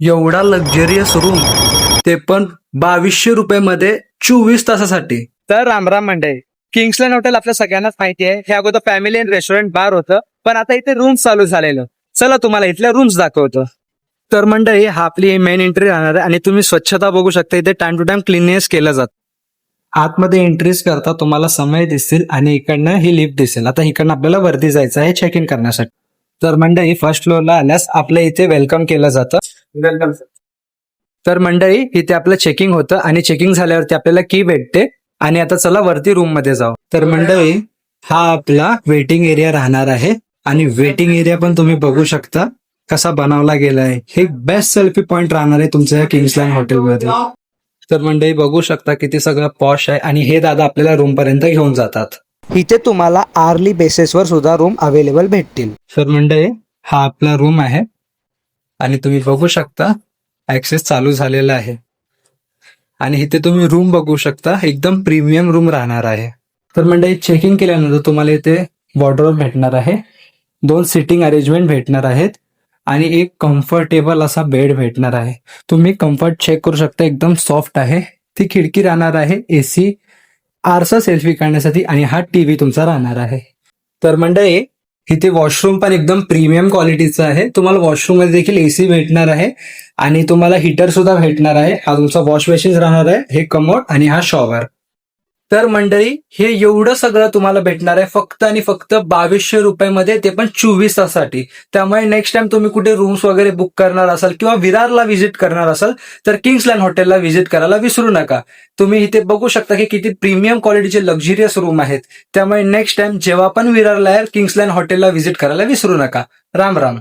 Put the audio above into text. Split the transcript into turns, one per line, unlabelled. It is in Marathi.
एवढा लक्झरियस रूम ते पण बावीसशे रुपयामध्ये चोवीस तासासाठी.
तर रामराम मंडई किंग्सलँड हॉटेल आपल्या सगळ्यांनाच माहिती आहे. हे अगोदर फॅमिली अँड रेस्टॉरंट बार होतं पण आता इथे रूम्स चालू झालेलं. चला तुम्हाला इथल्या रूम्स दाखवतो. तर मंडळी हा आपली मेन एंट्री राहणार आहे आणि तुम्ही स्वच्छता बघू शकता इथे टाइम टू टाइम क्लिननेस केलं जात. आतमध्ये एंट्रीज करता तुम्हाला समय दिसतील आणि इकडनं ही लिफ्ट दिसेल. आता इकडनं आपल्याला वरती जायचं आहे चेक इन करण्यासाठी. तर मंडळी फर्स्ट फ्लोअरला आल्यास आपल्या इथे वेलकम केलं जातं. वेलकम तर मंडळी इथे आपलं चेकिंग होतं आणि चेकिंग झाल्यावरती आपल्याला की भेटते. आणि आता चला वरती रूममध्ये जाऊ. तर मंडळी हा आपला वेटिंग एरिया राहणार आहे. आणि वेटिंग एरिया पण तुम्ही बघू शकता कसा बनवला गेला आहे हे बेस्ट सेल्फी पॉइंट राहणार आहे तुमच्या या किंग्सलँड हॉटेलमध्ये तर मंडळी बघू शकता किती सगळं पॉश आहे. आणि हे दादा आपल्याला रूम पर्यंत घेऊन जातात. इथे तुम्हाला आर्ली बेसिसवर सुद्धा रूम अवेलेबल भेटतील. तर मंडळी हा आपला रूम आहे. आणि तुम्ही बघू शकता ऍक्सेस चालू झालेला आहे. आणि इथे तुम्ही रूम बघू शकता एकदम प्रीमियम रूम राहणार आहे. तर म्हणजे चेक इन केल्यानंतर तुम्हाला इथे वॉर्डरोब भेटणार आहे. दोन सिटिंग अरेंजमेंट भेटणार आहेत. आणि एक कम्फर्टेबल असा बेड भेटणार आहे. तुम्ही कम्फर्ट चेक करू शकता एकदम सॉफ्ट आहे. ती खिडकी राहणार आहे एसी आरसा सेल्फी काढण्यासाठी आणि हा टीव्ही तुमचा राहणार आहे. तर मंडळी इथे वॉशरूम पण एकदम प्रीमियम क्वालिटीचं आहे. तुम्हाला वॉशरूममध्ये देखील एसी भेटणार आहे आणि तुम्हाला हिटर सुद्धा भेटणार आहे. हा तुमचा वॉश बेसिन राहणार आहे. हे कमोड आणि हा शॉवर तर मंडळी हे एवढं सगळं तुम्हाला भेटणार आहे. फक्त आणि फक्त बावीसशे रुपयामध्ये ते पण चोवीस तासाठी त्यामुळे नेक्स्ट टाइम तुम्ही कुठे रूम्स वगैरे बुक करणार असाल किंवा विरारला व्हिजिट करणार असाल तर किंग्सलँड हॉटेलला व्हिजिट करायला विसरू नका. तुम्ही इथे बघू शकता की किती प्रीमियम क्वालिटीचे लक्झरियस रूम आहेत. त्यामुळे नेक्स्ट टाइम जेव्हा पण विरारला याल किंग्सलँड हॉटेलला व्हिजिट करायला विसरू नका. राम राम.